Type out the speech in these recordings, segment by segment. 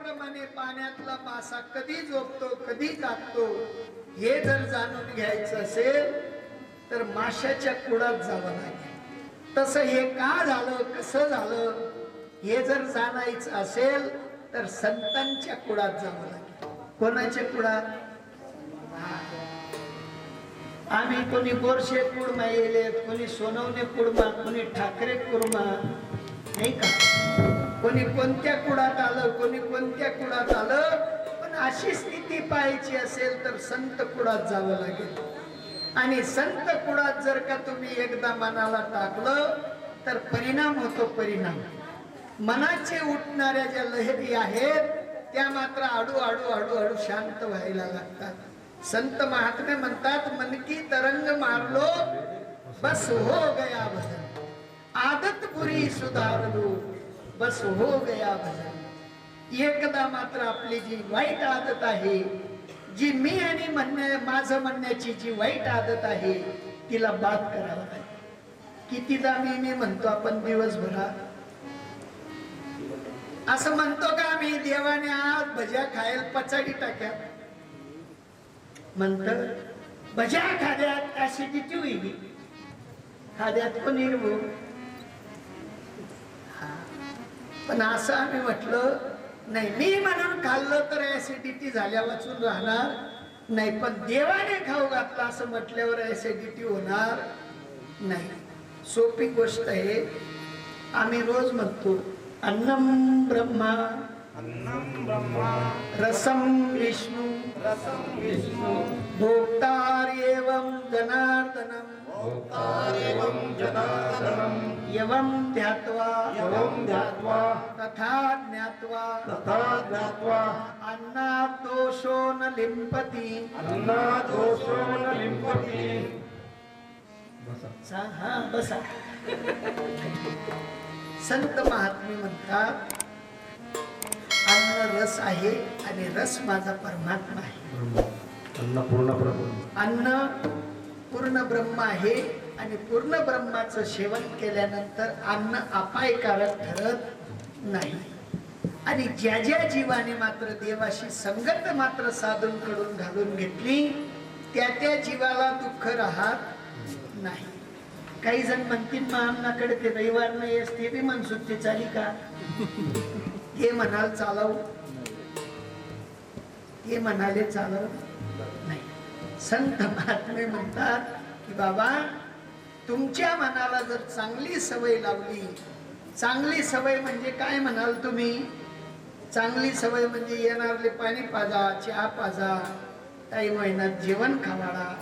त्याप्रमाणे पाण्यातला मासा कधी झोपतो कधी जागतो हे जर जाणून घ्यायचं असेल तर माशाच्या कुडात जावं लागेल. तसं हे का झालं कसं झालं हे जर जाणायचं असेल तर संतांच्या कुडात जावं लागेल. कोणाच्या कुडात आम्ही कोणी बोरशे कुडमा येलेत कोणी सोनवणे कुडमा कोणी ठाकरे कुर्मा नाही का? कोणी कोणत्या कुडात आलं कोणी कोणत्या कुडात आलं पण अशी स्थिती पाहायची असेल तर संत कुडात जावं लागेल. आणि संत कुडात जर का तुम्ही एकदा मनाला टाकलं तर परिणाम होतो परिणाम. मनाचे उठणाऱ्या ज्या लहरी आहेत त्या मात्र आडू आडू आडू आडू शांत व्हायला लागतात. संत महात्मे म्हणतात मन की तरंग मारलो बस हो गया भजन आदत पुरी सुधारलो. बस हो गया भजन एकदा मात्र आपली जी वाईट आदत आहे जी मी आणि म्हणण्या माझं म्हणण्याची जी वाईट आदत आहे तिला बाद करावा लागेल. कितीदा मी मी म्हणतो आपण दिवसभरात असं म्हणतो का आम्ही देवाने आज भज्या खायला पचाडी टाक्या म्हणत भज्या खाद्यात अशी किती होईल खाद्यात पण येऊ हो. पण असं आम्ही म्हटलं नाही मी म्हणून खाल्लं तर ऍसिडिटी झाल्या वाचून राहणार नाही पण देवाने खाऊ घातला असं म्हटल्यावर ऍसिडिटी होणार नाही. सोपी गोष्ट आहे. आम्ही रोज म्हणतो अन्नम ब्रह्मा अन्नम ब्रह्मा रसम विष्णू रसम विष्णू भोक्तार एवं जनार्दनम. भोक्तारेवं जनार्दनं यवं ध्यात्वा यवं ध्यात्वा तथा ज्ञात्वा तथा ज्ञात्वा अन्नात् दोषो न लिम्पति। अन्नादोषो न लिम्पति। सा- हा बसा। संत महात्मे म्हणतात अन्न रस आहे आणि रस माझा परमात्मा आहे. अन्न पूर्ण. प्रभू अन्न पूर्ण ब्रह्म आहे आणि पूर्ण ब्रह्माचं सेवन केल्यानंतर अन्न अपायकारक ठरत नाही. आणि ज्या ज्या जीवाने मात्र देवाशी संगत मात्र साधून कडून घालून घेतली त्या त्या जीवाला दुःख राहत नाही. काही जण म्हणतील मग आमनाकडे ते रविवार नाही असते बी मनसुट्टी चाली का? हे म्हणाल चालव. ते म्हणाले चालव नाही. संत महात्मे म्हणतात की बाबा तुमच्या मनाला जर चांगली सवय लावली चांगली सवय म्हणजे काय म्हणाल तुम्ही? चांगली सवय म्हणजे येणारले पाणी पाजा चहा पाजा काही महिन्यात जेवण खावाडा.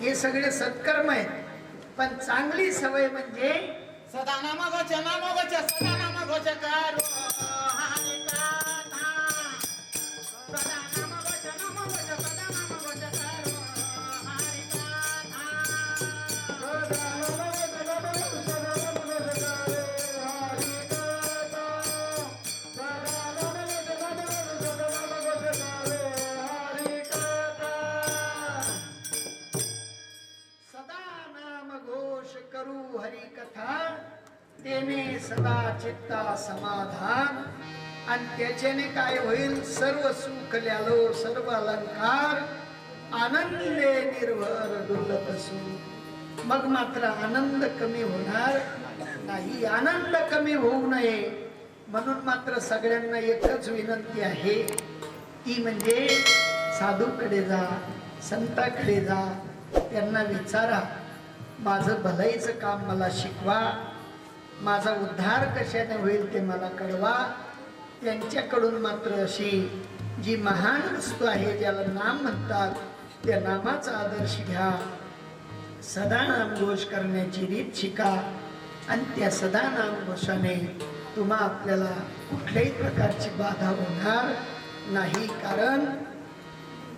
हे सगळे सत्कर्म आहेत. पण चांगली सवय म्हणजे सदानामा गोच्या नामा गोच्या सदानामा गोच्या त्याच्याने काय होईल? सर्व सुख ल्यालो सर्व अलंकार आनंदे निर्भर डुलत असू मग मात्र आनंद कमी होणार नाही. आनंद कमी होऊ नये. म्हणून मात्र सगळ्यांना एकच विनंती आहे. ती म्हणजे साधूकडे जा संताकडे जा. त्यांना विचारा माझं भलाईचं काम मला शिकवा. माझा उद्धार कशाने होईल ते मला कळवा. त्यांच्याकडून मात्र अशी जी महान वस्तू आहे ज्याला नाम म्हणतात त्या नामाचा आदर्श घ्या. सदा नामघोष करण्याची रीत शिका आणि त्या सदा नामघोषाने तुम्हा आपल्याला कुठल्याही प्रकारची बाधा होणार नाही. कारण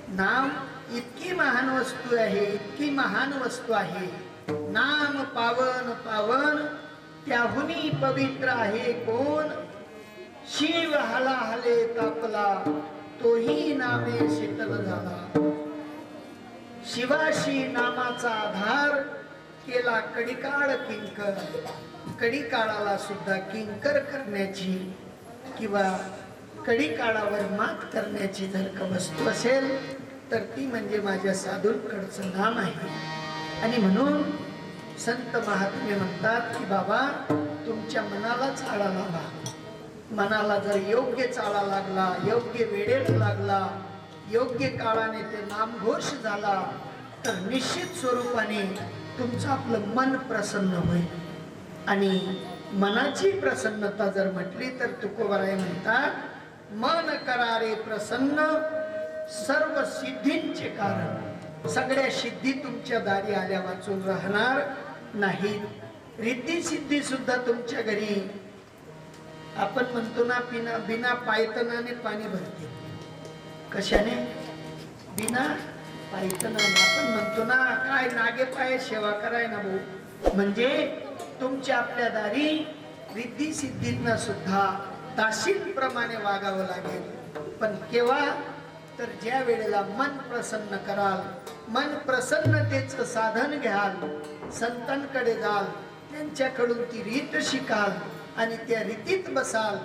नाम इतकी महान वस्तू आहे इतकी महान वस्तू आहे. नाम पावन पावन त्याहूनही पवित्र आहे कोण? शिव हला हले तापला तोही नामे शीतल झाला. शिवाशी नामाचा आधार केला कडिकाळ किंकर. कडिकाळाला सुद्धा किंकर करण्याची किंवा कडिकाळावर मात करण्याची जर का वस्तू असेल तर ती म्हणजे माझ्या साधूंकडचं नाम आहे. आणि म्हणून संत महात्मे म्हणतात की बाबा तुमच्या मनाला चाळा लावा. मनाला जर योग्य चाला लागला योग्य वेळेला लागला योग्य काळाने ते नामघोष झाला तर निश्चित स्वरूपाने तुमचं आपलं मन प्रसन्न होईल. आणि मनाची प्रसन्नता जर म्हटली तर तुकोबराय म्हणतात मन करारे प्रसन्न सर्व सिद्धींचे कारण. सगळ्या सिद्धी तुमच्या दारी आल्या वाचून राहणार नाहीत. रिद्धी सिद्धी सुद्धा तुमच्या घरी आपण म्हणतो ना बिना बिना पायतनाने पाणी भरते. कशाने? बिना पायतनाने आपण म्हणतो ना काय नागे पाय सेवा कराय ना भाऊ. म्हणजे तुमच्या आपल्या दारी रिद्धी सिद्धींना सुद्धा प्रमाणे वागावं लागेल. पण केव्हा? तर ज्या वेळेला मन प्रसन्न कराल मन प्रसन्नतेचं साधन घ्याल संतांकडे जाल त्यांच्याकडून ती रीत शिकाल आणि त्या रीतीत बसाल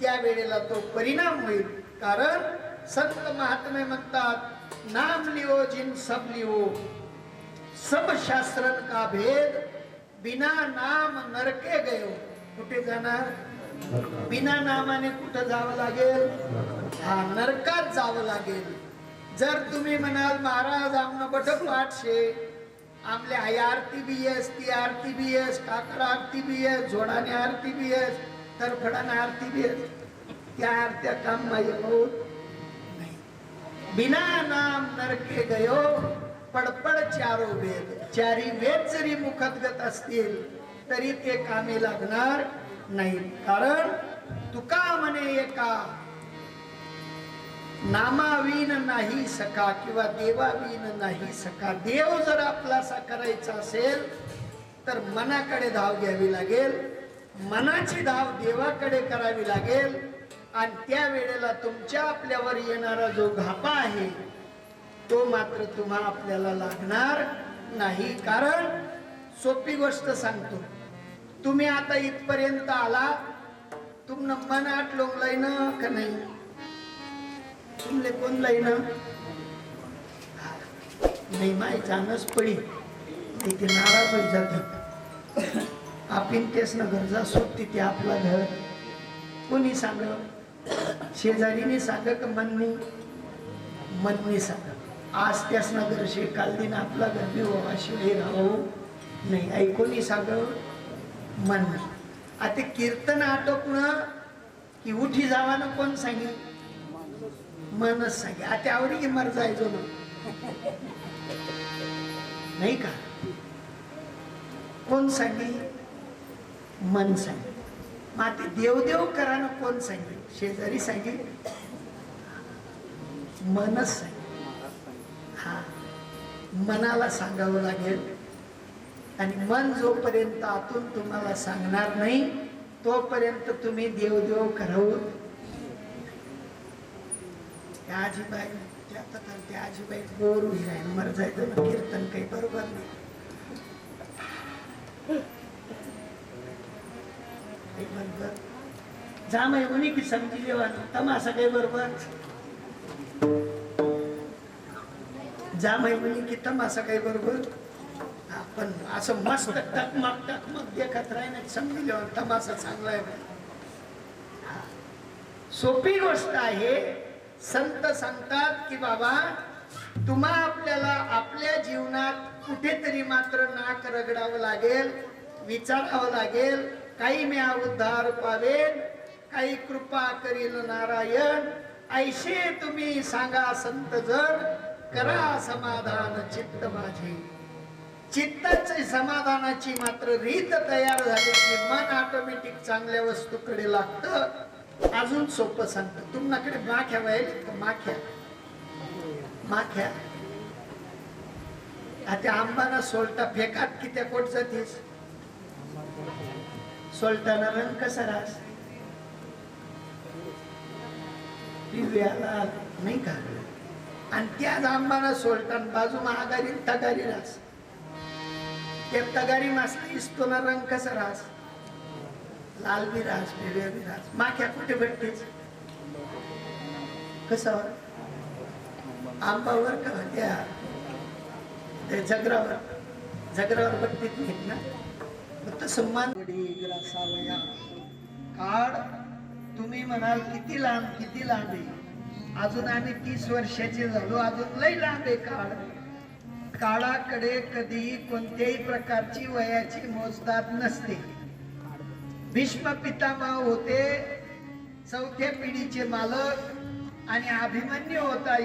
त्या वेळेला तो परिणाम होईल. कारण संत महात्मे म्हणतात नाम लिओ जिन सब लिओ सब शास्त्रन का भेद? बिना नाम नरके गयो. कुठे जाणार? बिना नामाने कुठं जावं लागेल? हा नरकात जावं लागेल. जर तुम्ही म्हणाल महाराज आमनं बटक वाटशे. आमले आई आरती बी एस ती आरती बी एस काकड आरती बी एस झोडाने आरती बी एस तरफडाने आरती बी एस त्या आरत्या काम माही होत नाही. बिना नाम नरके गयो पडपड चारो वेद. चारी वेद जरी मुखतगत असतील तरी ते कामे लागणार नाही कारण तुका म्हणे एका नामावीन नाही सका किंवा देवावीन नाही सका. देव जर आपलासा करायचा असेल तर मनाकडे धाव घ्यावी लागेल. मनाची धाव देवाकडे करावी लागेल. आणि त्या वेळेला तुमच्या आपल्यावर येणारा जो घापा आहे तो मात्र तुम्हा आपल्याला लागणार नाही. कारण सोपी गोष्ट सांगतो. तुम्ही आता इथपर्यंत आला तुमनं मन आठ लोंगलाय ना का नाही? तुमले कोण लाईन? नाही माय जानच पडी. नाही ते नाराज होई जात. आपण तेच ना गरजा सोड ते आपला घर. कोणी सांग शेजारीने सांग का मननी? मननी सांग आज त्याच ना घर शे काल दिन आपला घर बी व्हावा शिवाय राहू. नाही ऐकूनही सांग मन आता कीर्तन आटोपणं की उठी जावानं कोण सांगेल? मनच सांगे आता आवडी की मर जायचो ना. नाही का? कोण सांगेल? मन सांगेल. मग आता देवदेव करा ना कोण सांगे शेजारी सांगेल. मनच सांगे हा. मनाला सांगावं लागेल. आणि मन जोपर्यंत आतून तुम्हाला सांगणार नाही तोपर्यंत तुम्ही देवदेव करावं. त्या आजीबाई त्या तर त्या आजीबाई बोर होईल मर जायचं ना कीर्तन काही बरोबर नाही. बरोबर म्हणे की समजी जेवण तमाशा काही बरोबर जा म्हणे की तमाशा काही बरोबर आपण असं मस्त टकमक टकमक देखत राही समजी जेवण तमाशा चांगला आहे हा. सोपी गोष्ट आहे संत सांगतात की बाबा तुम्हा आपल्याला आपल्या जीवनात कुठेतरी मात्र नाक रगडावं लागेल विचारावं लागेल काही मी उद्धार पावेल काही कृपा करील नारायण ऐशे तुम्ही सांगा संत जर करा समाधान चित्त माझे. चित्ताचे समाधानाची मात्र रीत तयार झाली की मन ऑटोमॅटिक चांगल्या वस्तूकडे लागतं. अजून सोपं सांगतो. तुमच्याकडे माख्या व्हायला माख्या माख्या आता आंबाना सोलटा फेकात कित्या कोट जातीस? सोलटाना रंग कसा रास पिव्याला नाही का? आणि त्याच आंबाना सोलटान बाजू महागारी तगारी रास त्या तगारी मासला इसतो ना रंग कसा रास लाल बी रास पिवळ्या बी रास माख्या कुठे भेटतेच कसं आंबावर का? त्या जगरावर. जगरावर बघतीत नाहीत ना? ग्रासावया. काळ तुम्ही म्हणाल किती लांब किती लांब? आहे अजून आम्ही तीस वर्षाचे झालो अजून लई लांब आहे काळ. काळाकडे कधी कोणत्याही प्रकारची वयाची मोजदाद नसते. भीष्म पितामह होते चौथ्या पिढीचे मालक आणि अभिमन्यू होता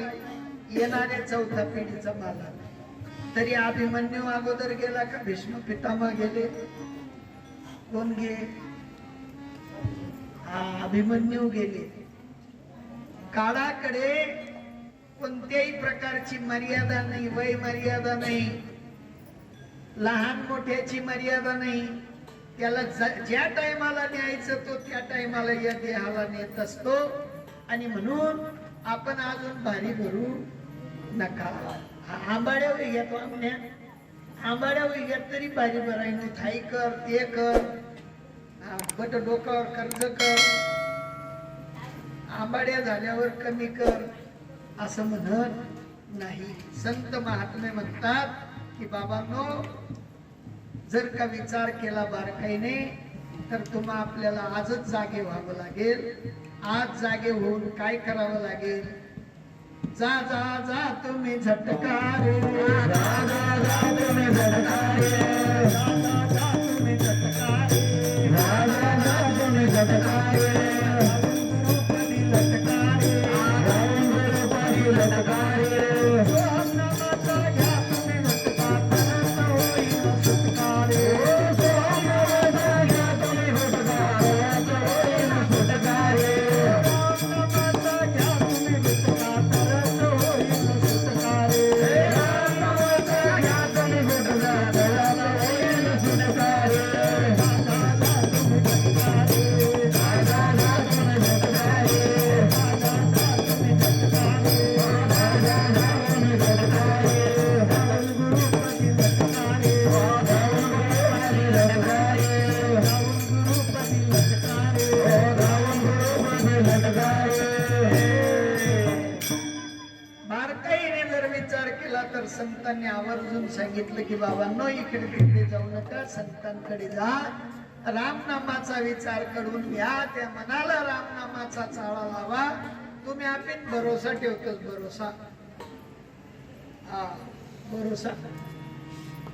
येणारे चौथ्या पिढीचा मालक. तरी अभिमन्यू अगोदर गेला का भीष्म पितामह गेले? कोण गे? हा अभिमन्यू गेले. काळाकडे कोणत्याही प्रकारची मर्यादा नाही वय मर्यादा नाही लहान मोठ्याची मर्यादा नाही. त्याला ज- ज्या टायमाला न्यायचं तो त्या टायमाला या देहाला नेत असतो आणि म्हणून आपण अजून भारी भरू नका. आंबाड्या घेतो आमच्या आंबाड्या घेत तरी भारी भरायनो थाई कर ते कर. बट डोकावर कर्ज कर. आंबाड्या झाल्यावर कमी कर. असं म्हणत नाही. संत महात्मे म्हणतात की बाबांनो जर का विचार केला बारकाईने तर तुम्हा आपल्याला आजच जागे व्हावं लागेल. आज जागे होऊन काय करावं लागेल? जा जा जा तुम्ही झटकार जा जा जा सांगितलं की बाबांनो इकडे तिकडे जाऊ नका संतांकडे जा. रामनामाचा विचार करून घ्या. त्या मनाला रामनामाचा चाळा लावा. तुम्ही आपण भरोसा ठेवतोच भरोसा. हा भरोसा.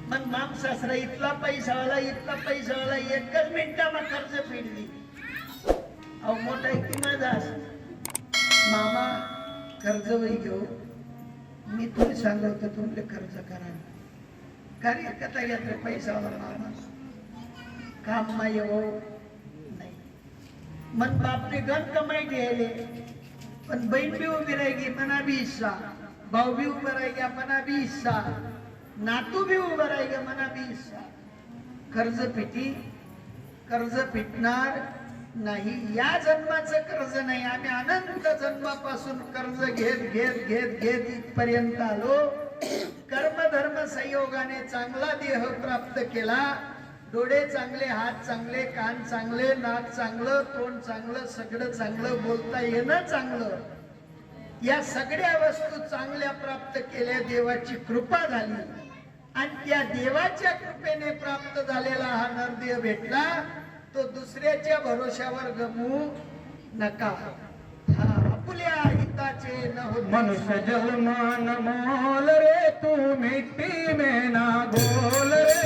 मग माम सासरा इथला पैसावाला इथला पैसावाला एकच मिनिटामा कर्ज फेडली. अहो मोठा आहे की माझा? मामा कर्ज वही घेऊ. मी तुम्ही सांगतो तुमले कर्ज करा. कार्य कथा पैसा पैसावाला काम मा येऊ हो. नाही. मन बापने गण कमाई घ्यायले पण बहीण बी उभी राहिली मना बी हिस्सा. भाऊ बी उभा राहिला मना बी हिस्सा. नातू बी उभा राहिला मना बी हिस्सा. कर्ज पिटी कर्ज फिटणार नाही. या जन्माचं कर्ज नाही. आम्ही अनंत जन्मापासून कर्ज घेत घेत घेत घेत इथपर्यंत आलो. कर्म धर्म संयोगाने चांगला देह प्राप्त केला. डोळे चांगले हात चांगले कान चांगले नाक चांगलं तोंड चांगलं सगळं चांगलं बोलता येणं चांगलं. या सगळ्या वस्तू चांगल्या प्राप्त केल्या देवाची कृपा झाली. आणि त्या देवाच्या कृपेने प्राप्त झालेला हा नरदेह भेटला तो दुसऱ्याच्या भरोश्यावर गमू नका. आपल्या हिताचे न मनुष्य जन्मान मोल रे तू मिट्टी में ना गोल रे.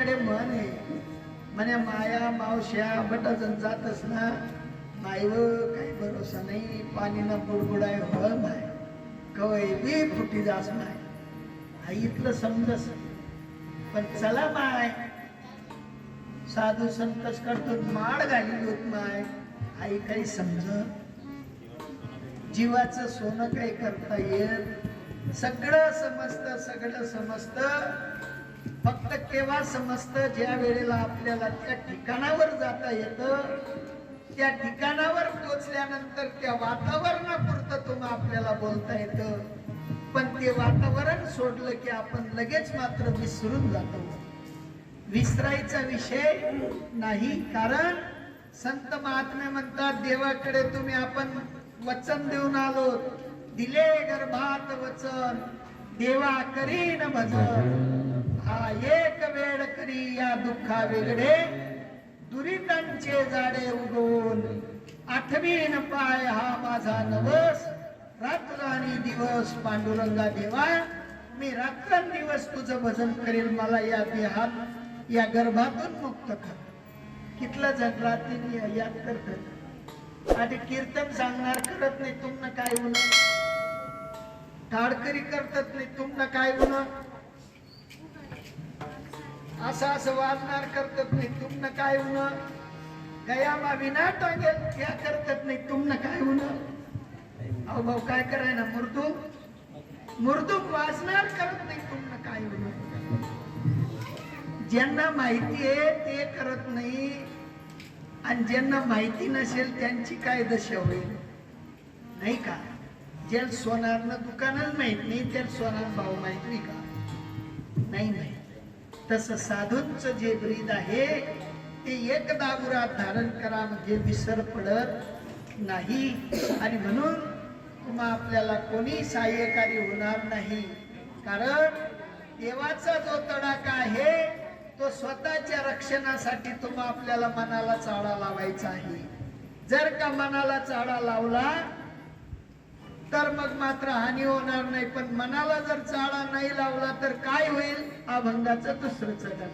माझ्याकडे मन आहे. म्हणे माया मावश्या बटाजण जातच ना मायव काही भरोसा नाही पाणी ना बुडबुडाय हो माय. कवय बी फुटी जास माय. आई इथलं समजस. पण चला माय. साधू संतस करतो माड घाली होत माय. आई काही समज. जीवाचं सोनं काही करता येत. सगळं समजतं सगळं समजतं. फक्त केव्हा समजतं? ज्या वेळेला आपल्याला त्या ठिकाणावर जाता येतं त्या ठिकाणावर पोचल्यानंतर त्या वातावरणापुरतं तुम्हाला आपल्याला बोलता येतं. पण ते वातावरण सोडलं की आपण लगेच मात्र विसरून जातो. विसरायचा विषय नाही कारण संत महात्मे म्हणतात देवाकडे तुम्ही आपण वचन देऊन आलो. दिले गर्भात वचन. देवा करीन भजन. हा एक वेळ करी या दुःखा वेगळे? दुरितांचे जाडे उगवून आठवीन पाय हा माझा नवस. रात्र आणि दिवस पांडुरंगा देवा मी रात्रंदिवस तुझं भजन करेल मला या देहात या गर्भातून मुक्त कर. कितलं जण रात्री याद करत? आणि कीर्तन सांगणार करत नाही तुमनं काय होणं ठाडकरी करतात नाही तुमनं काय होणं असं असं वाजणार करतात नाही तुमनं काय होण गया मा विना टांगेल या करतात नाही तुमनं काय होण अहो भाऊ काय कराय ना मुर्दू? मुर्दू वाजणार करत नाही तुमनं काय होण ज्यांना माहिती आहे ते करत नाही. आणि ज्यांना माहिती नसेल त्यांची काय दशा होईल? नाही का? ज्याला सोनारनं दुकानच माहीत नाही त्याला सोनार भाऊ माहीत नाही का? तसं साधूंचं जे ब्रीद आहे ते एक दागुरात धारण करा म्हणजे विसर पडत नाही. आणि म्हणून तुम्हा आपल्याला कोणी सहाय्यकारी होणार नाही. कारण देवाचा जो तडाखा आहे तो स्वतःच्या रक्षणासाठी तुम्हा आपल्याला मनाला चाळा लावायचा आहे. जर का मनाला चाळा लावला तर मग मात्र हानी होणार नाही. पण मनाला जर चाळा नाही लावला तर काय होईल? अभंगाचं दुसरं चढण